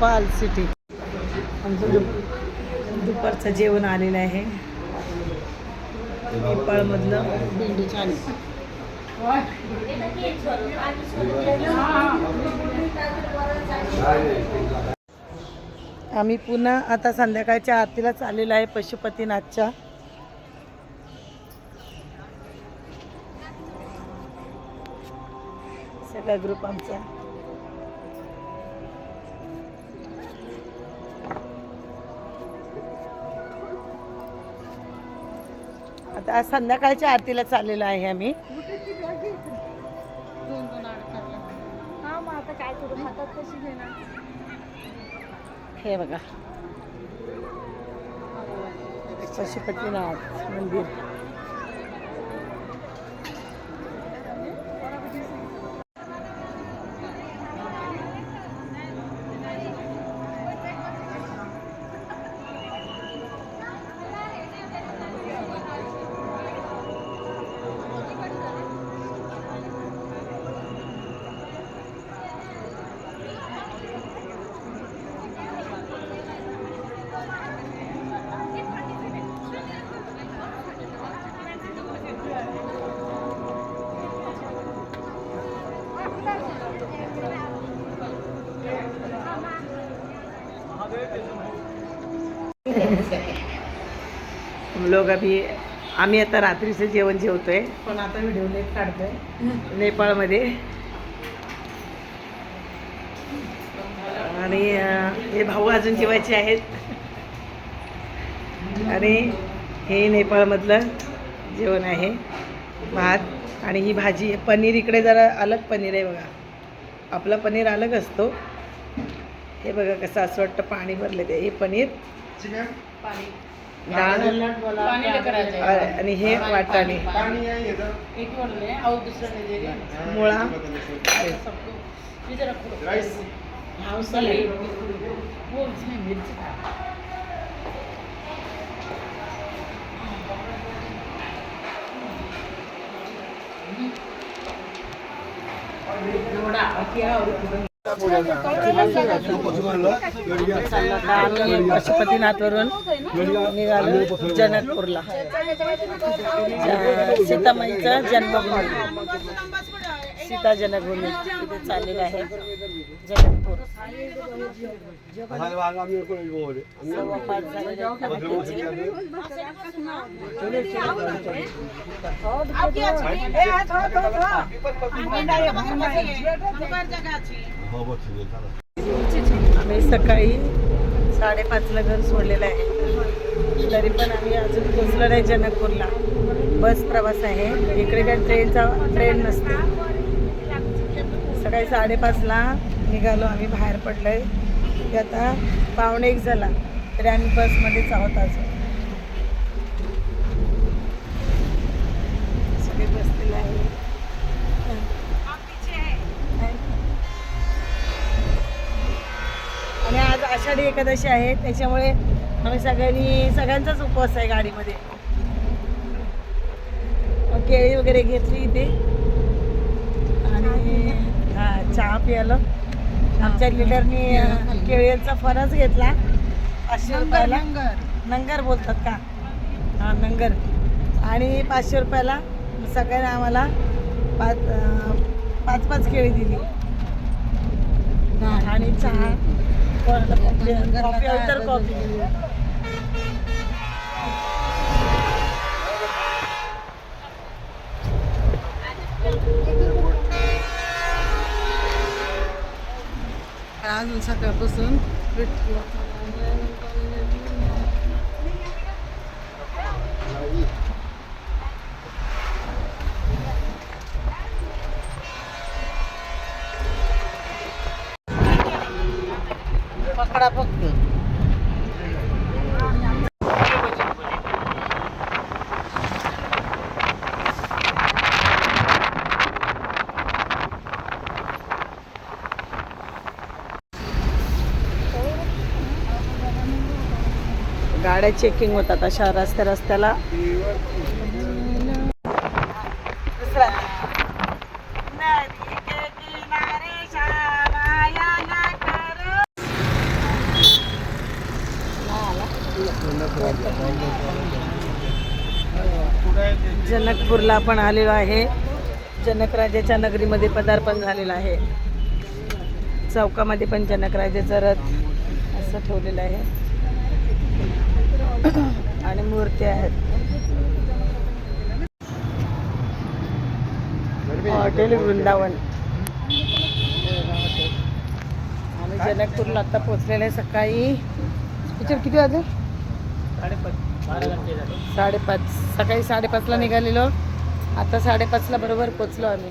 पाल city. आमचं दुप दुपारचं जेवण आलेलं आहे. नेपाळमधलं. भेंडी छान आम्ही पुन्हा आता संध्याकाळच्या आरतीला चाललेलो आहे पशुपतीनाथच्या. सगळा ग्रुप आमचा. आता आज संध्याकाळच्या आरतीला चाललेलो आहे आम्ही. हा मग आता काय करू? हातात कशी घेणार? हे बघा. पशुपतीनाथ मंदिर. हम लोग अभी आम्ही आता रात्रीचं जेवण जेवतोय. पण आता व्हिडिओ लेट काढतोय. नेपाळमध्ये. आणि हे भाऊ अजून जेवायचे आहेत. आणि हे नेपाळमधलं जेवण आहे. भात आणि ही भाजी. पनीर इकडे जरा अलग पनीर आहे बघा. आपला पनीर अलग असतो. हे बघा कसं असं वाटतं पाणी भरले ते. हे पनीर. डाळ. आणि हे वाटाणे. मुळा. आम्ही पशुपतीनाथवरून निघालो जनकपूरला. सीतामाईचा जन्मभूमी. सीता जनकभूमी तिथे चाललेलं आहे. जनकपूर सव्वा पाच झालेले आहेत पहाटेचे. आम्ही सकाळी साडेपाचला घर सोडलेलं आहे. तरी पण आम्ही अजून पोचलो नाही जनकपूरला. बस प्रवास आहे. इकडे काय ट्रेनचा ट्रेन नसते. सकाळी साडेपाचला निघालो आम्ही बाहेर पडलो आहे ते आता पावणे एक झाला तरी आम्ही बसमध्येच आहोत. अजून सगळे बसलेले आहे. आणि आज आषाढी एकादशी आहे त्याच्यामुळे आम्ही सगळ्यांनी सगळ्यांचाच उपवास आहे गाडीमध्ये. मग केळी वगैरे घेतली इथे. चहा प्यायला. आमच्या लिडरनी केळीचा फरच घेतला. पाचशे रुपयाला. नंगर. बोलतात का? हां नंगर. आणि पाचशे रुपयाला सगळ्यांना आम्हाला पाच पाच पाच केळी दिली. आणि चहा. कॉफी तर कॉफी Sakar basın. Evet. गाड्या चेकिंग होतात अशा रस्त्या रस्त्याला. जनकपूरला आपण आलेलो आहे. जनकराजाच्या नगरीमध्ये पदार्पण झालेलं आहे. चौकामध्ये पण जनकराजाचा रथ असं ठेवलेलं आहे. आणि मूर्त्या आहेत. हॉटेल वृंदावन. आम्ही जनकपूरला आता पोचलेले आहे सकाळी. पिक्चर किती वाजले? साडेपाच. सकाळी साडेपाचला निघालेलो. आता साडेपाचला बरोबर पोचलो आम्ही.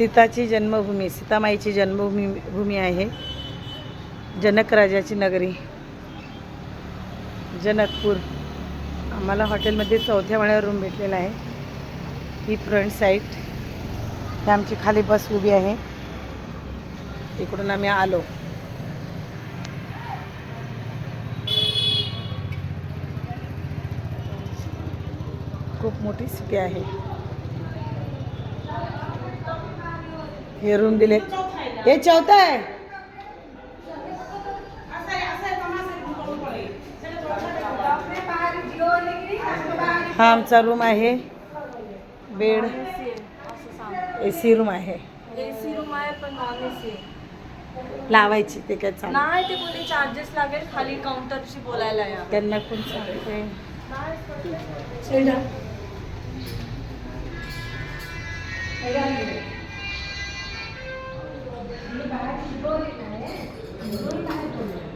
सीताची जन्मभूमी सीतामाईची जन्मभूमी भूमी आहे. जनकराजाची नगरी. जनकपूर. आम्हाला हॉटेलमध्ये चौथ्या माळ्यावर रूम भेटलेला आहे. ही फ्रंट साईड ही आमची खाली बस उभी आहे. इकडून आम्ही आलो. खूप मोठी सिटी आहे. हे रूम दिले. हे चौथा आहे. हा आमचा रूम आहे. बेड. ए सी रूम आहे. ए सी रूम आहे पण नॉन लावायची ते काय चालू. नाही ते बोलले चार्जेस लागेल खाली काउंटरशी बोलायला या. त्यांना कोण सांगते? नाही ごいね。すごいタイプ。